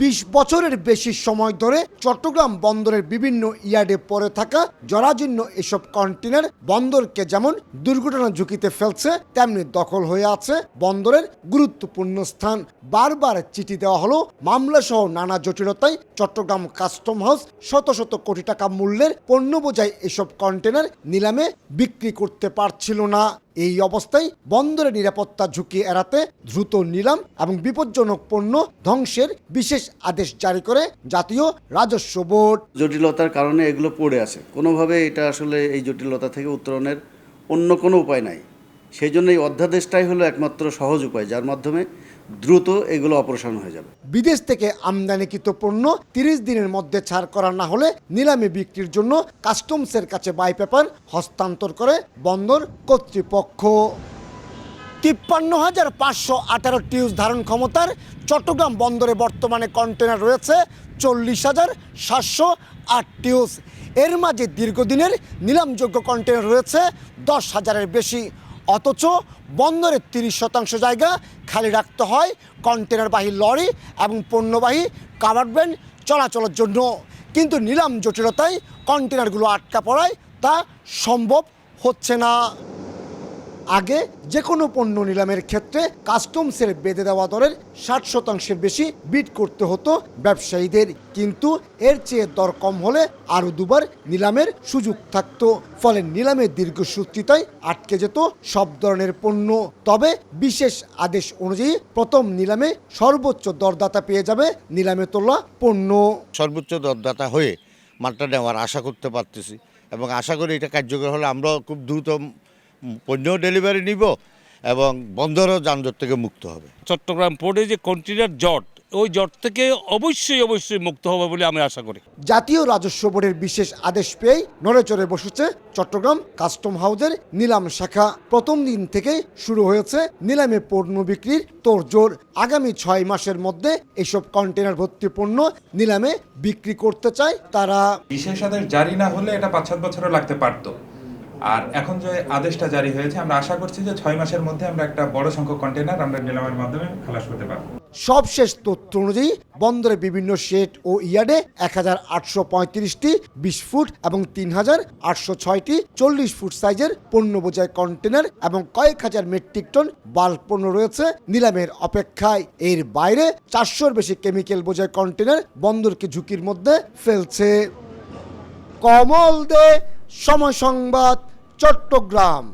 বিশ বছরের বেশি সময় ধরে চট্টগ্রাম বন্দরের বিভিন্ন ইয়ার্ডে পড়ে থাকা জরাজীর্ণ এসব কন্টেনার বন্দরকে যেমন দুর্ঘটনা ঝুঁকিতে ফেলছে, তেমনি দখল হয়ে আছে বন্দরের গুরুত্বপূর্ণ স্থান। বারবার চিঠি দেওয়া হলো মামলা সহ নানা জটিলতায় চট্টগ্রাম কাস্টম হাউস শত শত কোটি টাকা মূল্যের পণ্য বোঝাই এসব কন্টেনার নিলামে বিক্রি করতে পারছিল না। এই অবস্থায় বন্দরের নিরাপত্তা ঝুঁকি এড়াতে দ্রুত নিলাম এবং বিপজ্জনক পণ্য ধ্বংসের বিশেষ আদেশ জারি করে জাতীয় রাজস্ব বোর্ড। জটিলতার কারণে এগুলো পড়ে আছে। কোনোভাবে এটা আসলে এই জটিলতা থেকে উত্তরণের অন্য কোনো উপায় নাই। সেই জন্য এই অধ্যাদেশটাই হলো একমাত্র সহজ উপায়, যার মাধ্যমে দ্রুত এগুলো অপারেশন হয়ে যাবে। বিদেশ থেকে আমদানিকৃত পণ্য তিরিশ দিনের মধ্যে ছাড় করা না হলে নিলামে বিক্রির জন্য কাস্টমসের কাছে বাই পেপার হস্তান্তর করে বন্দর কর্তৃপক্ষ। তিপ্পান্ন হাজার পাঁচশো আঠারো টিউজ ধারণ ক্ষমতার চট্টগ্রাম বন্দরে বর্তমানে কন্টেনার রয়েছে চল্লিশ হাজার সাতশো আট টিউজ এর মাঝে দীর্ঘদিনের নিলামযোগ্য কন্টেনার রয়েছে দশ হাজারের বেশি। অথচ বন্দরের তিরিশ শতাংশ জায়গা খালি রাখতে হয় কন্টেনারবাহী লরি এবং পণ্যবাহী কাভার্ড ভ্যান চলাচলের জন্য। কিন্তু নিলাম জটিলতায় কন্টেনারগুলো আটকা পড়ায় তা সম্ভব হচ্ছে না। আগে যে কোনো পণ্য নিলামের ক্ষেত্রে কাস্টমসের বেঁধে দেওয়া দরের ষাট শতাংশের বেশি বিট করতে হতো ব্যবসায়ীদের। কিন্তু এর চেয়ে দর কম হলে আরও দুবার নিলামের সুযোগ থাকতো। ফলে নিলামের দীর্ঘসূত্রিতায় আটকে যেত সব ধরনের পণ্য। তবে বিশেষ আদেশ অনুযায়ী প্রথম নিলামে সর্বোচ্চ দরদাতা পেয়ে যাবে নিলামে তোলা পণ্য। সর্বোচ্চ দরদাতা হয়ে মালটা নেওয়ার আশা করতে পারতেছি এবং আশা করি এটা কার্যকর হলে আমরাও খুব দ্রুত পণ্য ডেলিভারি নিব এবং বন্দরও যানজট থেকে মুক্ত হবে। চট্টগ্রাম পোর্টে যে কন্টেনার জট ওই জট থেকে অবশ্যই অবশ্যই মুক্ত হবে বলে আমি আশা করি। জাতীয় রাজস্ব বোর্ডের বিশেষ আদেশ পেয়েই নড়েচড়ে বসেছে চট্টগ্রাম কাস্টম হাউসের নিলাম শাখা। প্রথম দিন থেকেই শুরু হয়েছে নিলামে পণ্য বিক্রির তোড়জোড়। আগামী ছয় মাসের মধ্যে এসব কন্টেনার ভর্তি পণ্য নিলামে বিক্রি করতে চায় তারা। বিশেষ আদেশ জারি না হলে এটা পাঁচ সাত বছরও লাগতে পারতো। আর এখন যে আদেশটা জারি হয়েছে, আমরা আশা করছি যে ছয় মাসের মধ্যে আমরা একটা বড় সংখ্যক কন্টেনার আমরা নিলামের মাধ্যমে খালাস করতে পারব। সবশেষ তথ্য অনুযায়ী, বন্দরে বিভিন্ন শেড ও ইয়ার্ডে এক হাজার আটশো পঁয়ত্রিশটি বিশ ফুট এবং তিন হাজার আটশো ছয়টি চল্লিশ ফুট সাইজের পণ্য বোঝায় কন্টেনার এবং কয়েক হাজার মেট্রিক টন বাল্ক পণ্য রয়েছে নিলামের অপেক্ষায়। এর বাইরে চারশোর বেশি কেমিক্যাল বোঝায় কন্টেনার বন্দরকে ঝুঁকির মধ্যে ফেলছে। কমল দে, সময় সংবাদ। চট্টগ্রাম।